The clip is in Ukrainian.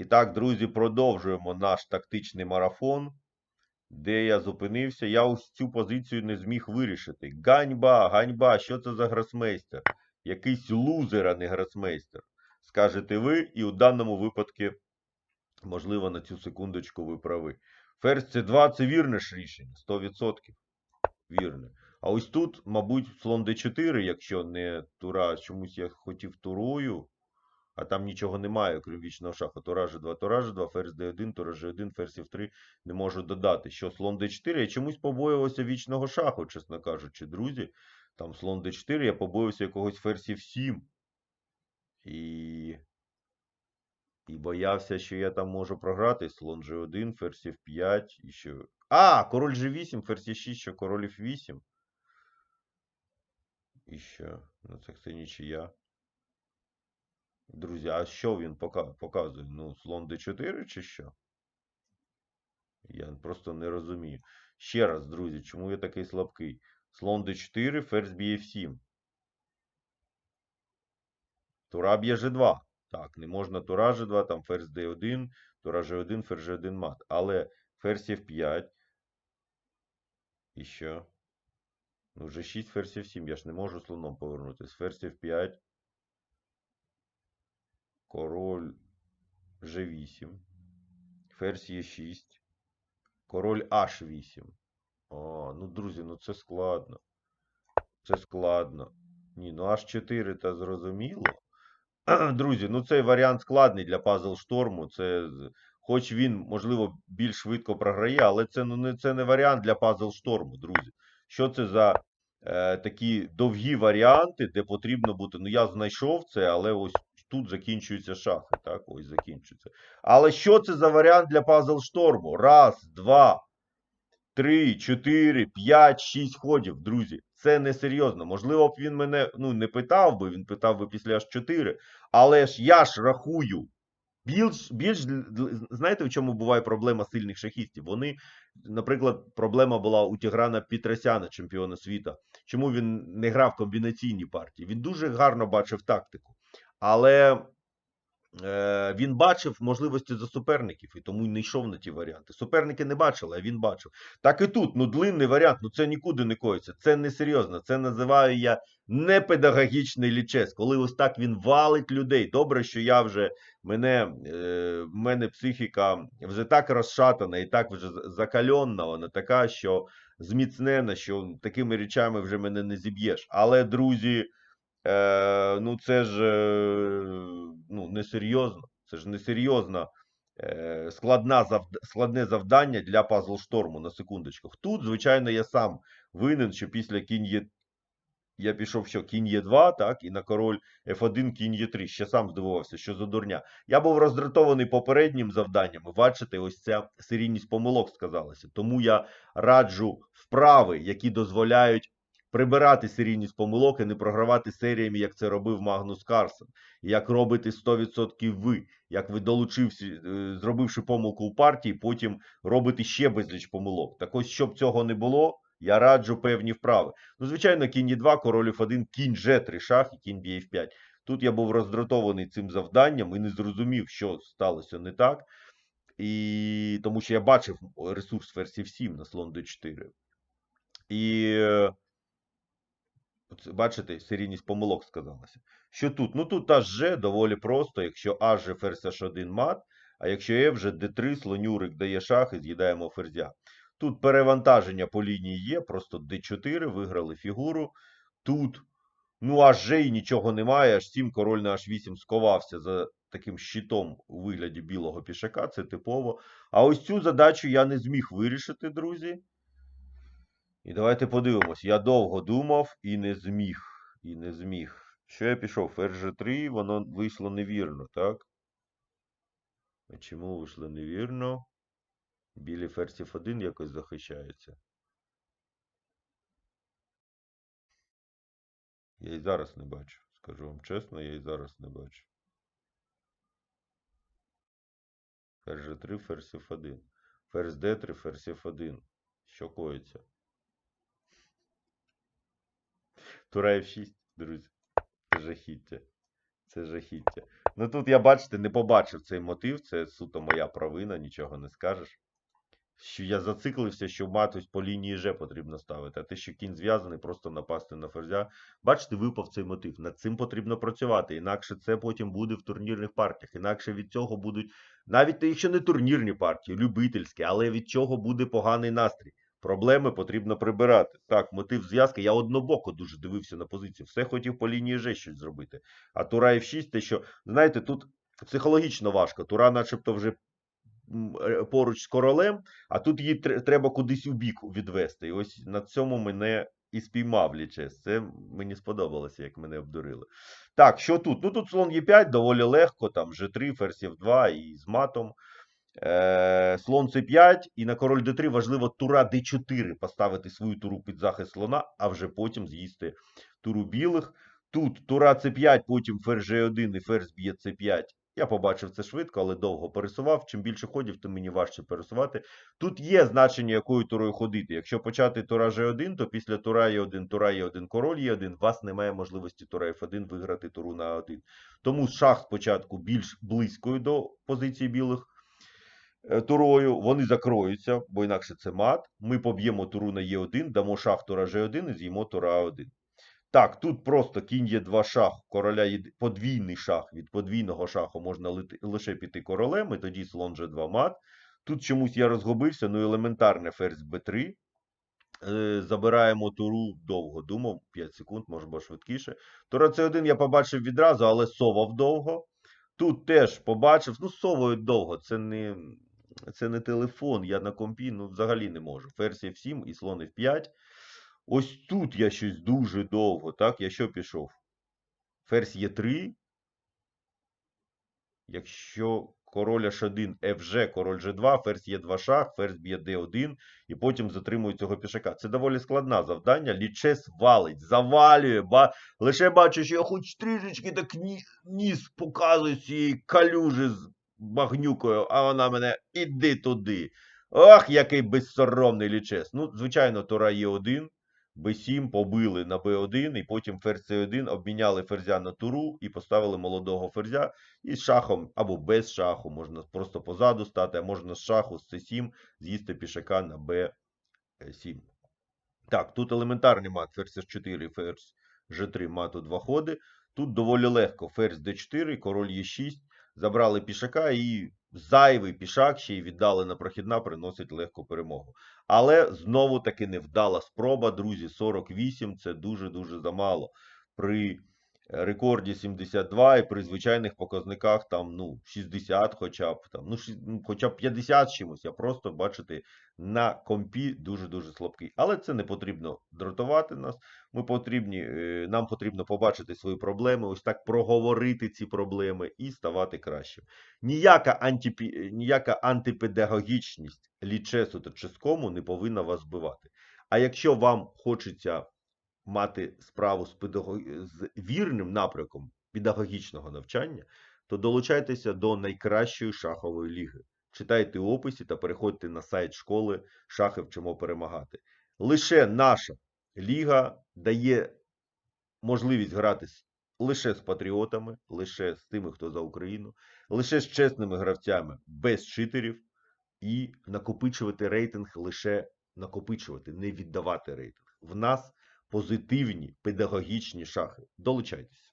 І так, друзі, продовжуємо наш тактичний марафон, де я зупинився. Я ось цю позицію не зміг вирішити. Ганьба, ганьба, що це за гросмейстер? Якийсь лузер, а не гросмейстер. Скажете ви, і у даному випадку, можливо, на цю секундочку ви прави. Ферзь C2 це вірне ж рішення, 100%. Вірне. А ось тут, мабуть, слон d4, якщо не тура, чомусь я хотів турою, а там нічого немає, крім вічного шаху. Тура G2, тура G2, ферзь d1, тура G1, ферзь F3 не можу додати. Що слон d4, я чомусь побоювався вічного шаху, чесно кажучи, друзі. Там слон d4, я побоювався якогось ферзь F7. І... І боявся, що я там можу програти. Слон G1, ферзь F5 і що. А, король G8, ферзь Е6, що король F8. І що? Ну це нічия. Друзі, а що він показує? Ну, слон d4 чи що? Я просто не розумію. Ще раз, друзі, чому я такий слабкий? Слон d4, ферзь б'є f7. Тура б'є g2. Так, не можна тура g2, там ферзь d1, тура g1, ферзь g1 мат. Але ферзь f5. І що? Ну, g6, ферзь f7. Я ж не можу слоном повернутися. Ферзь f5. Король G8. Ферзь Е6. Король H8. А, ну, друзі, ну це складно. Це складно. Ні, ну H4 та зрозуміло. Друзі, ну цей варіант складний для пазл шторму. Це, хоч він, можливо, більш швидко програє, але це, ну, не, це не варіант для пазл шторму, друзі. Що це за е, такі довгі варіанти, де потрібно бути. Ну, я знайшов це, але ось тут закінчуються шахи. Так, ось закінчується. Але що це за варіант для пазл шторму? Раз, два, три, чотири, п'ять, шість ходів, друзі. Це несерйозно. Можливо, б він мене ну, не питав би, він питав би після аж 4. Але ж я ж рахую. Більш, більш знаєте, в чому буває проблема сильних шахістів? Вони, наприклад, проблема була у Тіграна Пітросяна, чемпіона світу. Чому він не грав комбінаційні партії? Він дуже гарно бачив тактику. Але е, він бачив можливості за суперників і тому й не йшов на ті варіанти. Суперники не бачили, а він бачив. Так і тут, ну длинний варіант, ну це нікуди не коїться. Це несерйозно. Це називаю я непедагогічний лічес, коли ось так він валить людей. Добре, що я вже мене, е, мене психіка вже так розшатана і так вже закальонна, вона така, що зміцнена, що такими речами вже мене не зіб'єш. Але, друзі, е, ну це ж е, ну, несерйозно. Це ж несерйозно. Е, складна складне завдання для пазл шторму на секундочку. Тут, звичайно, я сам винен, що після кінь є я пішов, що кінь є 2, так, і на король F1, кінь є 3. Ще сам здивувався, що за дурня. Я був роздратований попереднім завданням. Бачите, ось ця серійність помилок сказалася. Тому я раджу вправи, які дозволяють прибирати серійність помилок і не програвати серіями, як це робив Магнус Карсен. Як робите 100% ви, як ви долучився, е, зробивши помилку у партії, потім робите ще безліч помилок. Так ось, щоб цього не було, я раджу певні вправи. Ну, звичайно, кінь 2, король F1, кінь G3 шах і кінь б'є F5. Тут я був роздратований цим завданням і не зрозумів, що сталося не так. І тому що я бачив ресурс версії 7 на слон d4. І е, бачите, серійність помилок сказалася. Що тут? Ну тут аж G доволі просто, якщо А же ферзь H1 мат, а якщо F вже D3, слонюрик дає шах і з'їдаємо ферзя. Тут перевантаження по лінії є, просто D4, виграли фігуру. Тут, ну, аж G і нічого немає, аж 7, король на H8 сховався за таким щитом у вигляді білого пішака, це типово. А ось цю задачу я не зміг вирішити, друзі. І давайте подивимось. Я довго думав і не зміг. І не зміг. Що я пішов? Ферзь G3, воно вийшло невірно, так? А чому вийшло невірно? Білі ферзь F1 якось захищаються. Я і зараз не бачу. Скажу вам чесно, я і зараз не бачу. Ферзь G3, ферзь F1. Ферзь D3, ферзь F1. Що коїться? Тура F6, друзі. Це жахіття. Це жахіття. Ну тут я, бачите, не побачив цей мотив, це суто моя провина, нічого не скажеш. Що я зациклився, що мат ось по лінії Ж потрібно ставити, а те, що кінь зв'язаний, просто напасти на ферзя. Бачите, випав цей мотив. Над цим потрібно працювати. Інакше це потім буде в турнірних партіях. Інакше від цього будуть, навіть якщо не турнірні партії, любительські, але від чого буде поганий настрій. Проблеми потрібно прибирати. Так, мотив зв'язки. Я однобоко дуже дивився на позицію. Все хотів по лінії Ж щось зробити. А Тура F6, те, що, знаєте, тут психологічно важко. Тура, начебто, вже е, поруч з королем, а тут її треба кудись у бік відвести. І ось на цьому мене і спіймав лічес. Це мені сподобалося, як мене обдурили. Так, що тут? Ну тут слон Е5 доволі легко, там G3, ферзь F2 і з матом. Е, слон С5 і на король Д3 важливо тура Д4 поставити свою туру під захист слона, а вже потім з'їсти туру білих. Тут тура С5, потім ферзь G1 і ферзь б'є С5. Я побачив це швидко, але довго пересував. Чим більше ходів, тим мені важче пересувати. Тут є значення, якою турою ходити. Якщо почати тура G1, то після тура Е1, тура Е1, король Е1, у вас немає можливості тура F1 виграти туру на 1. Тому шах спочатку більш близькою до позиції білих турою. Вони закроються, бо інакше це мат. Ми поб'ємо туру на Е1, дамо шах тура G1 і з'їмо тура А1. Так, тут просто кінь є 2 шах, короля є подвійний шах. Від подвійного шаху можна лише піти королем, і тоді слон G2 мат. Тут чомусь я розгубився, ну елементарне ферзь b3. Е, Забираємо туру довго. Думав, 5 секунд, може бо швидкіше. Тура C1 я побачив відразу, але совав довго. Тут теж побачив, ну, совають довго. Це не, це не телефон, я на компі ну, взагалі не можу. Ферзь F7 і слон F5. Ось тут я щось дуже довго, так? Я що пішов? Ферзь Е3. Якщо король H1, FG, король G2, ферзь Е2 шах, ферзь б'є D1 і потім затримує цього пішака. Це доволі складне завдання. Лічес валить, завалює. Ба... Лише бачу, що я хоч трішечки так ні... ніс показую цієї калюжі багнюкою, а вона мене іди туди. Ах, який безсоромний лічес. Ну, звичайно, Тора Е1. Б7 побили на Б1, і потім ферзь С1 обміняли ферзя на туру і поставили молодого ферзя. І з шахом або без шаху, можна просто позаду стати, а можна з шаху з С7 з'їсти пішака на Б7. Так, тут елементарний мат, ферзь С4, ферзь G3, мату два ходи. Тут доволі легко ферзь d4, король Е6. Забрали пішака і зайвий пішак ще й віддали на прохідна, приносить легку перемогу. Але знову таки невдала спроба, друзі. 48 це дуже-дуже замало. При рекорді 72 і при звичайних показниках там ну 60 хоча б там, ну, ну, хоча б 50 з чимось. Я просто бачите на компі дуже-дуже слабкий. Але це не потрібно дратувати нас. Ми потрібні, е, нам потрібно побачити свої проблеми, ось так проговорити ці проблеми і ставати кращим. Ніяка, антипі... ніяка антипедагогічність лічесу та ческому не повинна вас збивати. А якщо вам хочеться мати справу з, педагог... з вірним напрямком педагогічного навчання, то долучайтеся до найкращої шахової ліги. Читайте у описі та переходьте на сайт школи Шахи вчимо перемагати. Лише наша ліга дає можливість грати з- лише з патріотами, лише з тими, хто за Україну, лише з чесними гравцями без читерів і накопичувати рейтинг лише накопичувати, не віддавати рейтинг. В нас позитивні педагогічні шахи. Долучайтесь.